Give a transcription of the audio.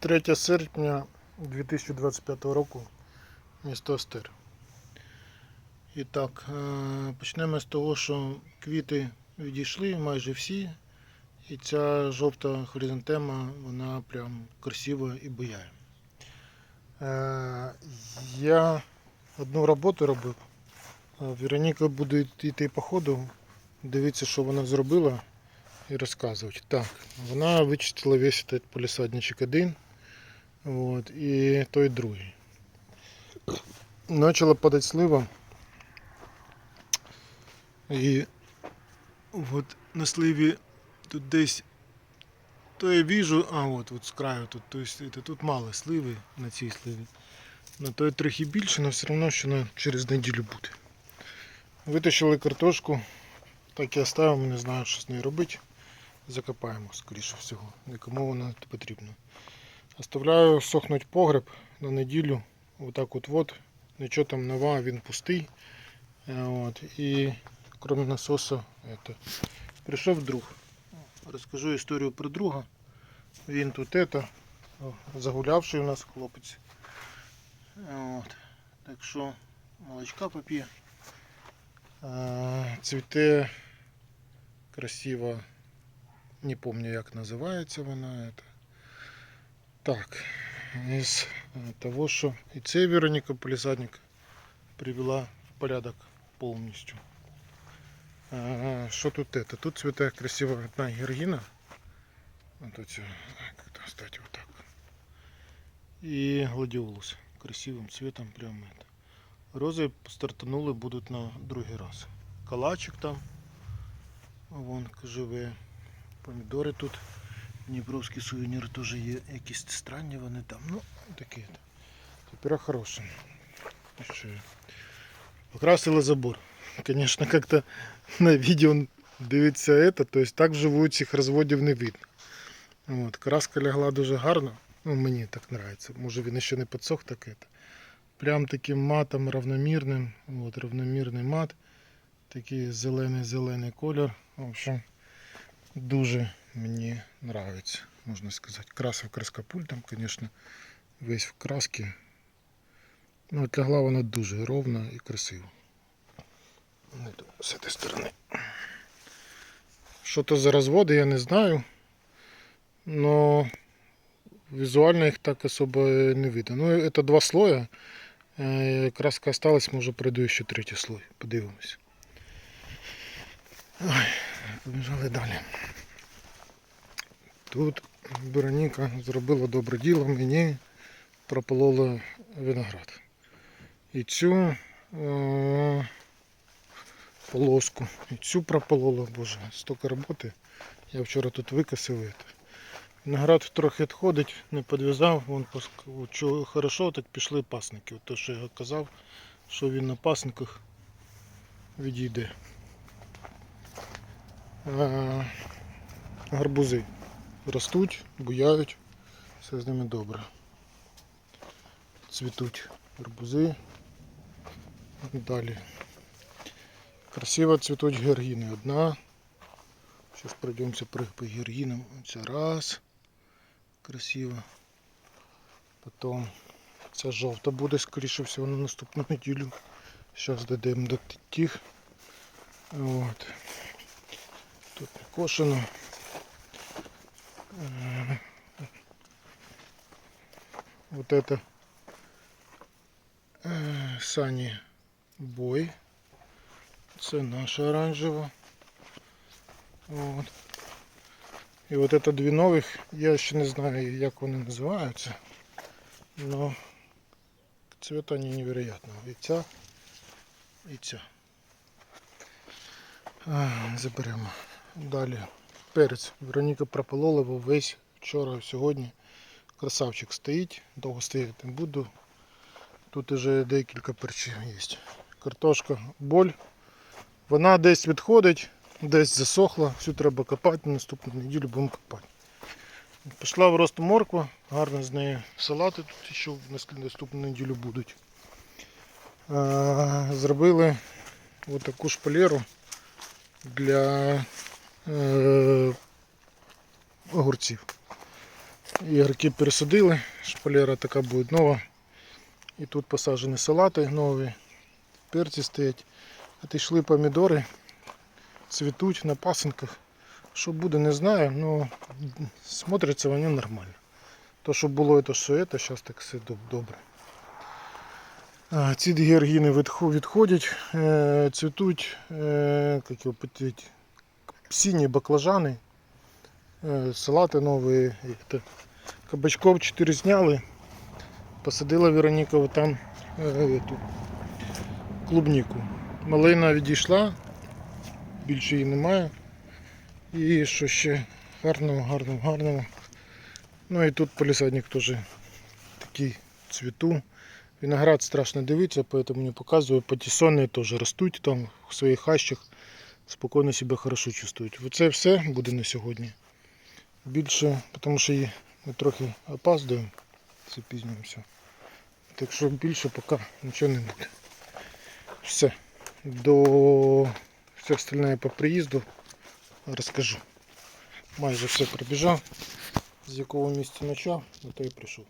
3 серпня 2025 року, місто Остер. І так, е, почнемо з того, що квіти відійшли майже всі. І ця жовта хризантема, вона прям красива і буяє. Е, Я одну роботу робив. Вероніка буде йти по ходу, дивитися, що вона зробила і розказувати. Так, вона вичистила весь этот полісадничок один. Вот, і той другий. Почала падати слива. І от на сливі тут десь то я вижу, а от, от з краю тут, то есть, тут мало сливи на цій сливі. На той трохи більше, але все одно що на, через неділю буде. Витащили картошку, так і оставимо, не знаю, що з нею робити. Закопаємо, скоріше всього, нікому вона потрібна. Оставляю сохнуть погреб на неділю. Отак от вот. Нічого там нова, він пустий. Е, От. І крім насосу, это. прийшов друг. Розкажу історію про друга. Він тут это, о, загулявший у нас хлопець. Е, От. Так що молочка поп'є. Е, Цвіте красиво. Не помню як називається вона. Это. Так, из э, того, что и цей Вероника Полисадник привела в порядок полностью. А, Что тут это? Тут цветает красиво одна георгина. Вот эти, как-то кстати, вот так. И гладиолус красивым цветом прям это. Розы стартанули будут на другий раз. Калачик там, вон живе. Помідори тут. Дніпровський сувенір теж є якісь странні вони там. Ну, такі. Тепер хороше. І що? Покрасили забор. Звісно, як-то на відео дивиться то есть так вживу цих розводів не видно. От, краска лягла дуже гарно. Ну, мені так подобається. Може він ще не підсох так это. Прям таким матом равномірним. От, равномірний мат. Такий зелений-зелений колір. В общем, дуже мені нравится, можна сказати. Красив краскопультом, звісно, весь в краске. Ну, от лягла вона дуже ровно і красиво. З цієї сторони. Що то за розводи, я не знаю. Но візуально їх так особо не видно. Ну, це два слоя. Е, Краска осталась, може пройду ще третій слой. Подивимось. Ой, побіжали далі. Тут Вероніка зробила добре діло, мені прополола виноград. І цю е, полоску, і цю прополола, боже, стільки роботи. Я вчора тут викосив. Виноград трохи відходить, не підв'язав, вон чого хорошо, так пішли пасники. Те, що я казав, що він на пасниках відійде. Е, гарбузи ростуть, буяють, все з ними добре. Цвітуть гарбузи. Далі. Красиво цвітуть георгіни. Одна. Зараз пройдемося по георгінам. Це раз. Красиво. Потім ця жовта буде, скоріше всього, на наступну неділю. Зараз дійдемо до тих. От. Тут не кошено Э, Вот это э, Сани Бой. Це наша оранжева. От. І от это дві нових. Я ще не знаю, як вони називаються. Но цвет они невероятно. І ця, і ця. А, Заберемо. Далі. Перець. Вероніка прополола його весь вчора, сьогодні. Красавчик стоїть, довго стояти не буду. Тут вже декілька перчів є. Картошка, боль. Вона десь відходить, десь засохла, всю треба копати, на наступну неділю будемо копати. Пішла в рост морква, гарно з неї салати тут ще в наступну неділю будуть. Зробили отаку шпалеру для огурців. Ігорки пересадили, шпалера така буде нова. І тут посаджені салати нові, перці стоять. Отійшли помідори, цвітуть на пасинках. Що буде, не знаю, але смотриться вони нормально. То, що було, то що це, зараз так все добре. Ці георгіни відходять, е, цвітуть, е, як його питати, сині баклажани, е, салати нові. і те. Кабачков 4 зняли. Посадила Вероніка вот там е, эту, клубніку. Малина відійшла, більше її немає. І що ще гарного, гарного, гарного. Ну і тут полісадник теж такий цвіту. Виноград страшно дивиться, поэтому не показываю. Патісони теж ростуть там в своїх хащах, спокійно себе хорошо чувствують. Оце все буде на сьогодні. Більше, тому що ми трохи опаздуємо, запізнюємося. Так що більше поки нічого не буде. Все. До все остальне по приїзду розкажу. Майже все пробіжав. З якого місця почав, на то і прийшов.